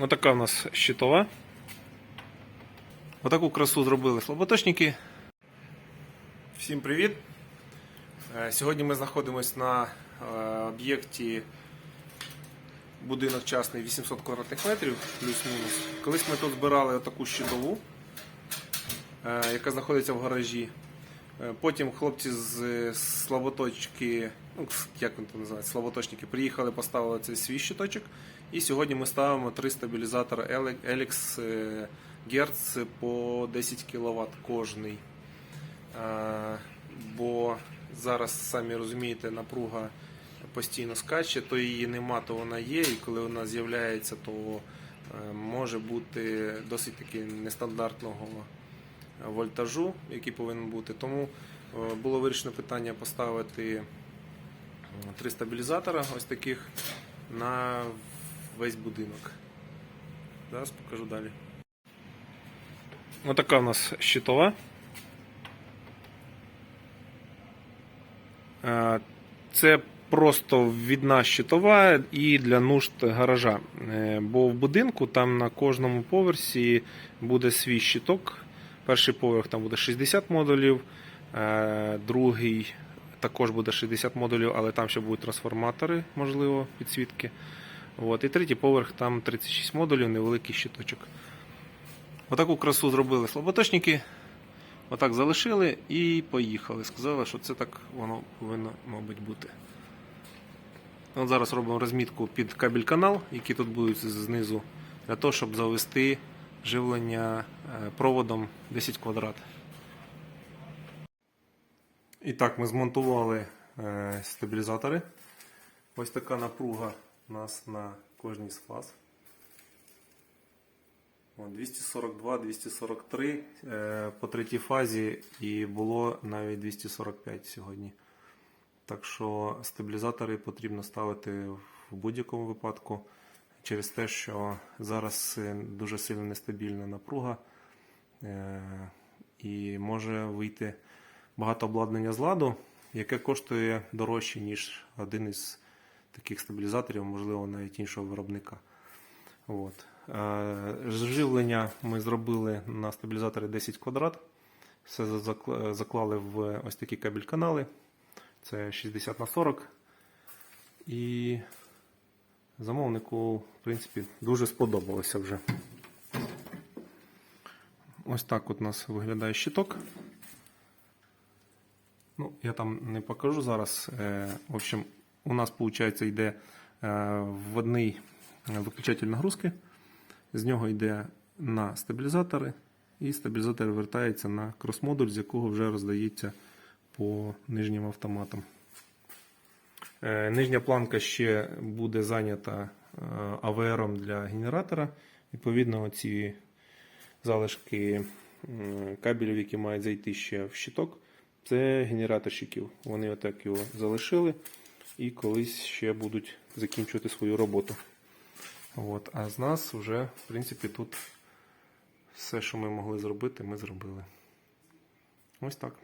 Отака у нас щитова. Отаку красу зробили слаботочники. Всім привіт! Е, Сьогодні ми знаходимося на е, об'єкті будинок частний 800 квадратних метрів, плюс-мінус. Колись ми тут збирали отаку щитову, е, яка знаходиться в гаражі. Е, Потім хлопці з Слаботочки, ну як він там називається, Слаботочники, приїхали, поставили цей свій щиточок. І сьогодні ми ставимо три стабілізатори Elix е, Герц по 10 кВт кожний. Е, Бо зараз, самі розумієте, напруга постійно скаче, то її нема, то вона є, і коли вона з'являється, то е, може бути досить таки нестандартного вольтажу, який повинен бути. Тому е, було вирішено питання поставити три стабілізатора ось таких на весь будинок. Зараз покажу далі. Отака у нас щитова. Е, Це просто відна щитова і для нужд гаража. Е, Бо в будинку там на кожному поверсі буде свій щиток. Перший поверх там буде 60 модулів, е, другий також буде 60 модулів, але там ще будуть трансформатори, можливо, підсвітки. От. І третій поверх там 36 модулів, невеликий щиточок. Отаку красу зробили слаботочники. Отак залишили і поїхали. Сказали, що це так воно повинно, мабуть, бути. От зараз робимо розмітку під кабель канал, які тут будуть знизу, для того, щоб завести живлення е, проводом 10 квадрат. І так, ми змонтували е, стабілізатори. Ось така напруга у нас на кожній з фаз. 242, 243 е, по третій фазі і було навіть 245 сьогодні. Так що стабілізатори потрібно ставити в будь-якому випадку через те, що зараз е, дуже сильно нестабільна напруга е, і може вийти багато обладнання з ладу, яке коштує дорожче, ніж один із таких стабілізаторів, можливо, навіть іншого виробника. От. Е, Живлення ми зробили на стабілізаторі 10 квадрат. Все заклали в ось такі кабель-канали. Це 60 на 40. І замовнику, в принципі, дуже сподобалося вже. Ось так от у нас виглядає щиток. Ну, я там не покажу зараз. Е, В общем, у нас, виходить, йде е, вводний виключатель нагрузки. З нього йде на стабілізатори, і стабілізатор вертається на крос-модуль, з якого вже роздається по нижнім автоматам. Е, Нижня планка ще буде зайнята е, АВРом для генератора. Відповідно, ці залишки кабелів, які мають зайти ще в щиток, це генераторщиків. Вони отак його залишили і колись ще будуть закінчувати свою роботу. От, а з нас вже, в принципі, тут все, що ми могли зробити, ми зробили. Ось так.